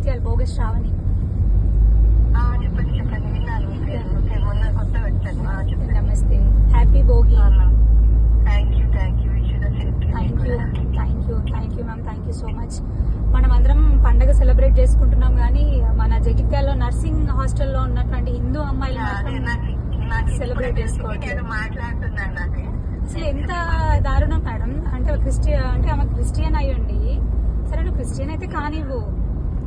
శ్రావణి ఆ, చెప్పండి చెప్పండి. విన్నాను మీ పేరు. ఓకే, మొన్న కొత్త వచ్చాను ఆ, చెప్పండి. నమస్తే. Happy Bhogi. Thank you thank you thank you thank you thank you ma'am thank you so much మనం అందరం పండగ సెలబ్రేట్ చేసుకుంటున్నాం కానీ మన జగిత్యాలలో నర్సింగ్ హాస్టల్లో ఉన్నటువంటి హిందూ అమ్మాయిలు మాత్రం Celebrate చేసుకోవట్లేదు. అసలు ఎంత దారుణం మేడం. అంటే క్రిస్టియన్ అంటే ఆమె క్రిస్టియన్ అయ్యండి. సరే నువ్వు క్రిస్టియన్ అయితే కానివ్వు.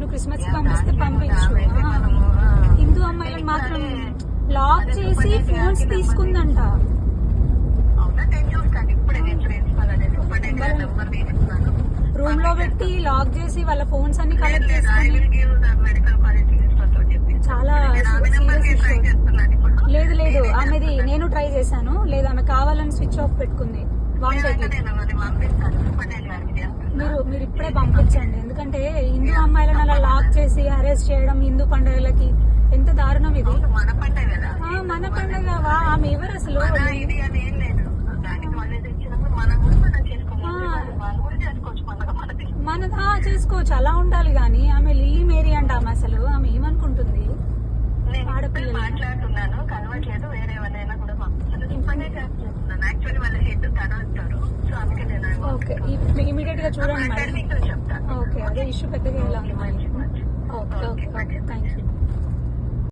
నువ్వు క్రిస్మస్ పంపిస్తే పంపించు. హిందూ అమ్మాయిలను మాత్రం లాక్ చేసి ఫోన్స్ తీసుకుందంట. రూమ్లో పెట్టి లాక్ చేసి వాళ్ళ ఫోన్స్ అన్ని కలెక్ట్ చేసుకుని. చాలా. లేదు లేదు ఆమెది నేను ట్రై చేశాను. లేదు ఆమె కావాలని స్విచ్ ఆఫ్ పెట్టుకుంది. వాంటెడ్. మీరు మీరు ఇప్పుడే పంపించండి ఎందుకంటే హిందూ అమ్మాయిలను అలా లాక్ చేసి అరెస్ట్ చేయడం హిందూ పండుగలకి. ఎంత దారుణం ఇది. మన పండుగ ఆమె ఎవరు అసలు? మనది. చేసుకోవచ్చు. అలా ఉండాలి కానీ ఆమె లిల్లీ మేరీ అంట ఆమె అసలు. ఆమె ఏమనుకుంటుంది? ఆడపిల్లలు. మాట్లాడుతున్నాను. కలవట్లేదు వేరే ఎవరైనా కూడా ఓకే. ఇమీడియట్గా చూడండి మేడం. ఓకే. అదే ఇష్యూ పెద్దగా ఎలా ఉంది